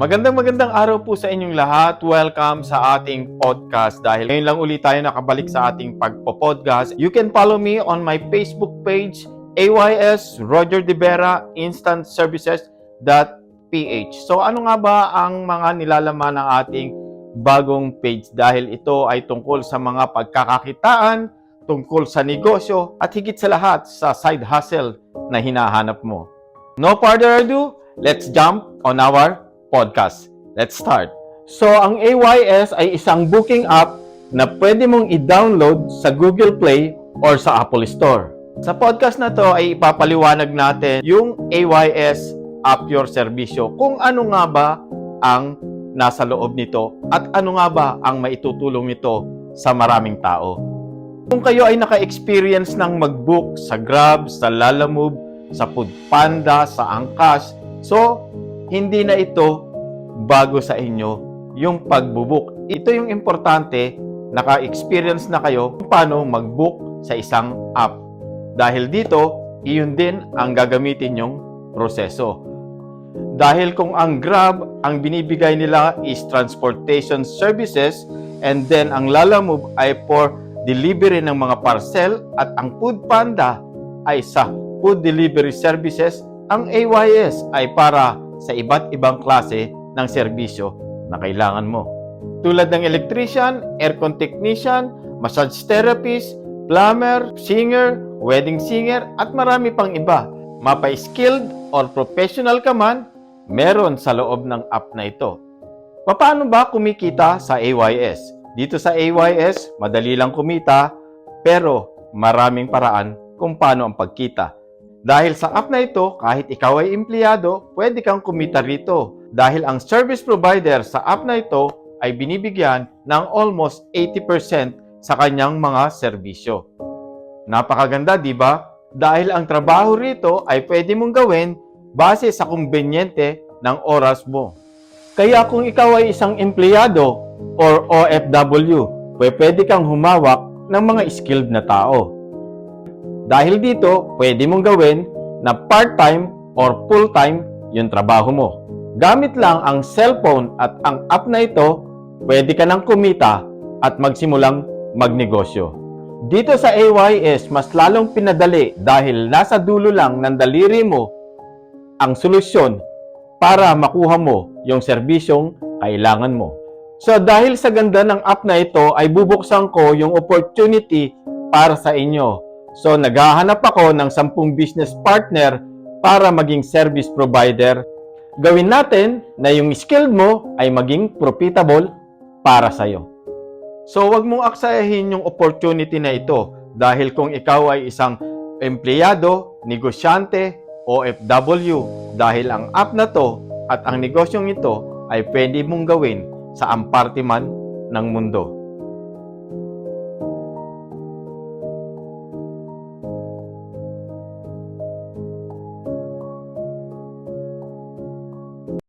Magandang magandang araw po sa inyong lahat. Welcome sa ating podcast. Dahil ngayon lang ulit tayo nakabalik sa ating pagpo-podcast. You can follow me on my Facebook page, AYS Roger De Vera Instant Services.ph. So ano nga ba ang mga nilalaman ng ating bagong page? Dahil ito ay tungkol sa mga pagkakakitaan, tungkol sa negosyo, at higit sa lahat sa side hustle na hinahanap mo. No further ado, let's jump on our podcast. Let's start. So, ang AYS ay isang booking app na pwede mong i-download sa Google Play or sa Apple Store. Sa podcast na to ay ipapaliwanag natin yung AYS App Your Servicio kung ano nga ba ang nasa loob nito at ano nga ba ang maitutulong nito sa maraming tao. Kung kayo ay naka-experience ng mag-book sa Grab, sa Lalamove, sa Foodpanda, sa Angkas, so hindi na ito bago sa inyo yung pagbubuk. Ito yung importante, naka-experience na kayo kung paano mag-book sa isang app. Dahil dito, iyon din ang gagamitin yung proseso. Dahil kung ang Grab, ang binibigay nila is transportation services and then ang Lalamove ay for delivery ng mga parcel at ang Foodpanda ay sa food delivery services, ang AYS ay para sa iba't ibang klase ng serbisyo na kailangan mo. Tulad ng electrician, aircon technician, massage therapist, plumber, singer, wedding singer, at marami pang iba. Mapa-skilled or professional ka man, meron sa loob ng app na ito. Paano ba kumikita sa AYS? Dito sa AYS, madali lang kumita, pero maraming paraan kung paano ang pagkita. Dahil sa app na ito, kahit ikaw ay empleyado, pwede kang kumita rito. Dahil ang service provider sa app na ito ay binibigyan ng almost 80% sa kanyang mga serbisyo. Napakaganda, di ba? Dahil ang trabaho rito ay pwede mong gawin base sa kumbenyente ng oras mo. Kaya kung ikaw ay isang empleyado or OFW, pwede kang humawak ng mga skilled na tao. Dahil dito, pwede mong gawin na part-time or full-time yung trabaho mo. Gamit lang ang cellphone at ang app na ito, pwede ka nang kumita at magsimulang magnegosyo. Dito sa AYS, mas lalong pinadali dahil nasa dulo lang ng daliri mo ang solusyon para makuha mo yung serbisyong kailangan mo. So dahil sa ganda ng app na ito ay bubuksan ko yung opportunity para sa inyo. So naghahanap ako ng 10 business partner para maging service provider. Gawin natin na yung skilled mo ay maging profitable para sa iyo. So wag mong aksayahin yung opportunity na ito dahil kung ikaw ay isang empleyado, negosyante, OFW dahil ang app na to at ang negosyong ito ay pwede mong gawin sa amparte man ng mundo.